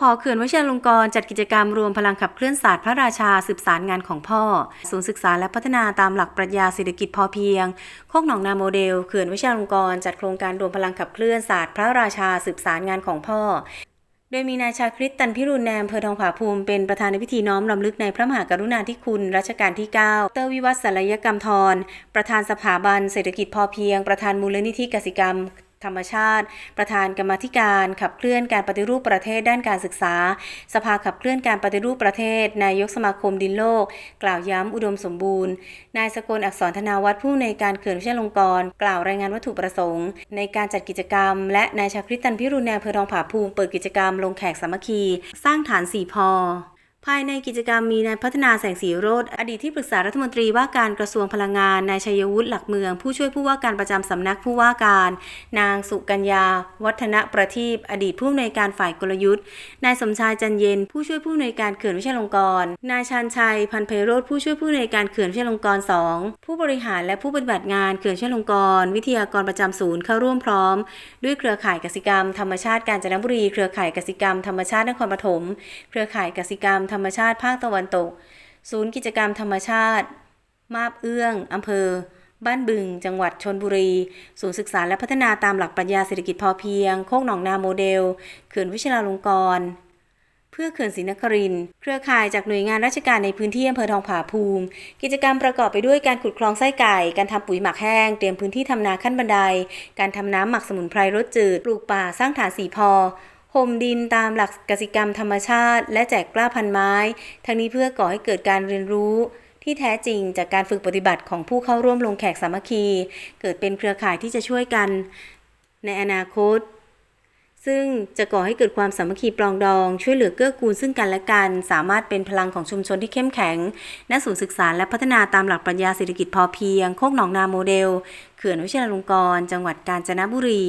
พเขื่อนวชิรลงกรณ์จัดกิจกรรมรวมพลังขับเคลื่อนศาสตร์พระราชาสืบสารงานของพ่อ ศูนย์ศึกษาและพัฒนาตามหลักปรัชญาเศรษฐกิจพอเพียงโคกหนองนาโมเดลเขื่อนวชิรลงกรณ์จัดโครงการรวมพลังขับเคลื่อนศาสตร์พระราชาสืบสารงานของพ่อโดยมีนายชาคริตตันพิรุณแนมเภอทองผาภูมิเป็นประธานในพิธีน้อมรำลึกในพระมหากรุณาธิคุณรัชกาลที่ 9 เตอร์วิวัฒน์ศัลยกรรมทร ประธานสถาบันเศรษฐกิจพอเพียง ประธานมูลนิธิกสิกรรม ธรรมชาติ ประธานกรรมธิการขับเคลื่อนการปฏิรูปประเทศด้านการศึกษา สภาขับเคลื่อนการปฏิรูปประเทศ นายกสมาคมดินโลก กล่าวย้ำอุดมสมบูรณ์ นายสกลอักษรธนาวัฒน์ผู้ในการเขื่อนวิชยลงกร กล่าวรายงานวัตถุประสงค์ ในการจัดกิจกรรม และนายชาคริตันพิรุณแนมอำเภอทองผาภูมิเปิดกิจกรรมลงแขกสามัคคี สร้างฐานสี่พอ ภายในกิจกรรมมีนายพัฒนาแสงสีโรธอดีตที่ปรึกษารัฐมนตรีว่าการกระทรวงพลังงานนายชัยวุฒิหลักเมือง ผู้ช่วยผู้ว่าการประจำสำนักผู้ว่าการ นางสุกัญญา วัฒนประทีปอดีตผู้อำนวยการฝ่ายกลยุทธ์นายสมชายจันเย็น ผู้ช่วยผู้อำนวยการเขื่อนวิเชยลงกรณ์นายชันชัย พันเพโรธผู้ช่วยผู้อำนวยการเขื่อนวิเชยลงกรณ์สองผู้บริหารและผู้ปฏิบัติงานเขื่อนวิเชยลงกรณ์วิทยากรประจำศูนย์เข้าร่วมพร้อม ด้วยเครือข่ายกสิกรรม ธรรมชาติกาญจนบุรี เครือข่ายกสิกรรมธรรมชาตินครปฐมเครือข่ายกสิกรรมธรรมชาติภาคตะวันตก ศูนย์กิจกรรมธรรมชาติ มาบเอื้องอำเภอ บ้านบึง จังหวัดชนบุรี ศูนย์ศึกษาและพัฒนาตามหลักปรัชญาเศรษฐกิจพอเพียง โคกหนองนาโมเดล เขื่อนวิชยาลงกรณ์เพื่อเขื่อนศรีนคริน เครือข่ายจากหน่วยงานราชการในพื้นที่อำเภอทองผาภูมิ กิจกรรมประกอบไปด้วยการขุดคลองไส้ไก่ การทำปุ๋ยหมักแห้ง เตรียมพื้นที่ทำนาขั้นบันได การทำน้ำหมักสมุนไพรรสจืด ปลูกป่า สร้างฐานสีพอ ห่มดินตามหลักกสิกรรมธรรมชาติ และแจกกล้าพันไม้ ทั้งนี้เพื่อก่อให้เกิดการเรียนรู้ที่แท้จริงจากการฝึกปฏิบัติของผู้เข้าร่วมลงแขกสามัคคี เกิดเป็นเครือข่ายที่จะช่วยกันในอนาคต ซึ่งจะก่อให้เกิดความสามัคคีปรองดอง ช่วยเหลือเกื้อกูลซึ่งกันและกัน สามารถเป็นพลังของชุมชนที่เข้มแข็งณศูนย์ศึกษาและพัฒนาตามหลักปรัชญาเศรษฐกิจพอเพียง โคกหนองนาโมเดล เขื่อนวิเชยรลงกรณ์จังหวัดกาญจนบุรี